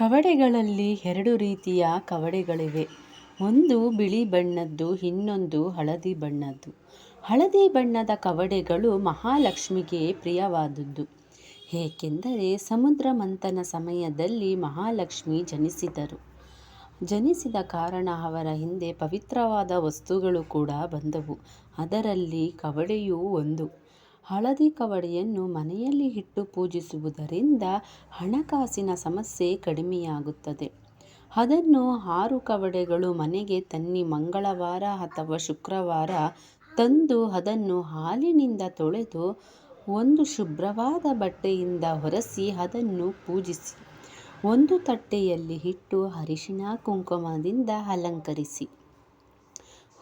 ಕವಡೆಗಳಲ್ಲಿ ಎರಡು ರೀತಿಯ ಕವಡೆಗಳಿವೆ. ಒಂದು ಬಿಳಿ ಬಣ್ಣದ್ದು, ಇನ್ನೊಂದು ಹಳದಿ ಬಣ್ಣದ್ದು. ಹಳದಿ ಬಣ್ಣದ ಕವಡೆಗಳು ಮಹಾಲಕ್ಷ್ಮಿಗೆ ಪ್ರಿಯವಾದದ್ದು. ಏಕೆಂದರೆ ಸಮುದ್ರ ಮಂಥನ ಸಮಯದಲ್ಲಿ ಮಹಾಲಕ್ಷ್ಮಿ ಜನಿಸಿದರು. ಜನಿಸಿದ ಕಾರಣ ಅವರ ಹಿಂದೆ ಪವಿತ್ರವಾದ ವಸ್ತುಗಳು ಕೂಡ ಬಂದವು. ಅದರಲ್ಲಿ ಕವಡೆಯೂ ಒಂದು. ಹಳದಿ ಕವಡೆಯನ್ನು ಮನೆಯಲ್ಲಿ ಇಟ್ಟು ಪೂಜಿಸುವುದರಿಂದ ಹಣಕಾಸಿನ ಸಮಸ್ಯೆ ಕಡಿಮೆಯಾಗುತ್ತದೆ. ಅದನ್ನು ಆರು ಕವಡೆಗಳು ಮನೆಗೆ ತನ್ನಿ ಮಂಗಳವಾರ ಅಥವಾ ಶುಕ್ರವಾರ ತಂದು ಅದನ್ನು ಹಾಲಿನಿಂದ ತೊಳೆದು ಒಂದು ಶುಭ್ರವಾದ ಬಟ್ಟೆಯಿಂದ ಹೊರಸಿ ಅದನ್ನು ಪೂಜಿಸಿ. ಒಂದು ತಟ್ಟೆಯಲ್ಲಿ ಇಟ್ಟು ಅರಿಶಿನ ಕುಂಕುಮದಿಂದ ಅಲಂಕರಿಸಿ.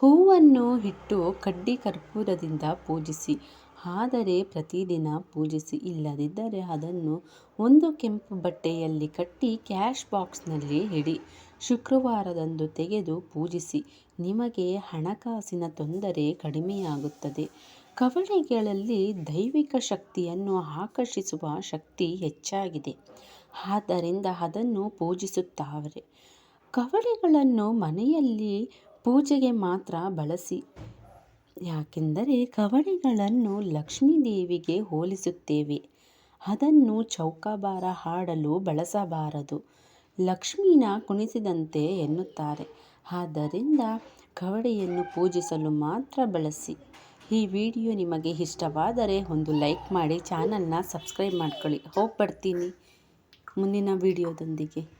ಹೂವನ್ನು ಇಟ್ಟು ಕಡ್ಡಿ ಕರ್ಪೂರದಿಂದ ಪೂಜಿಸಿ. ಆದರೆ ಪ್ರತಿದಿನ ಪೂಜಿಸಿ ಇಲ್ಲದಿದ್ದರೆ ಅದನ್ನು ಒಂದು ಕೆಂಪು ಬಟ್ಟೆಯಲ್ಲಿ ಕಟ್ಟಿ ಕ್ಯಾಶ್ ಬಾಕ್ಸ್ನಲ್ಲಿ ಇಡಿ. ಶುಕ್ರವಾರದಂದು ತೆಗೆದು ಪೂಜಿಸಿ. ನಿಮಗೆ ಹಣಕಾಸಿನ ತೊಂದರೆ ಕಡಿಮೆಯಾಗುತ್ತದೆ. ಕವಳೆಗಳಲ್ಲಿ ದೈವಿಕ ಶಕ್ತಿಯನ್ನು ಆಕರ್ಷಿಸುವ ಶಕ್ತಿ ಹೆಚ್ಚಾಗಿದೆ. ಆದ್ದರಿಂದ ಅದನ್ನು ಪೂಜಿಸುತ್ತಾರೆ. ಕವಳೆಗಳನ್ನು ಮನೆಯಲ್ಲಿ ಪೂಜೆಗೆ ಮಾತ್ರ ಬಳಸಿ. ಯಾಕೆಂದರೆ ಕವಡಿಗಳನ್ನು ಲಕ್ಷ್ಮೀ ದೇವಿಗೆ ಹೋಲಿಸುತ್ತೇವೆ. ಅದನ್ನು ಚೌಕಾಬಾರ ಹಾಡಲು ಬಳಸಬಾರದು. ಲಕ್ಷ್ಮೀನ ಕುಣಿಸಿದಂತೆ ಎನ್ನುತ್ತಾರೆ. ಆದ್ದರಿಂದ ಕವಡೆಯನ್ನು ಪೂಜಿಸಲು ಮಾತ್ರ ಬಳಸಿ. ಈ ವಿಡಿಯೋ ನಿಮಗೆ ಇಷ್ಟವಾದರೆ ಒಂದು ಲೈಕ್ ಮಾಡಿ, ಚಾನಲ್ನ ಸಬ್ಸ್ಕ್ರೈಬ್ ಮಾಡ್ಕೊಳ್ಳಿ. ಹೋಗಿ ಬರ್ತೀನಿ ಮುಂದಿನ ವಿಡಿಯೋದೊಂದಿಗೆ.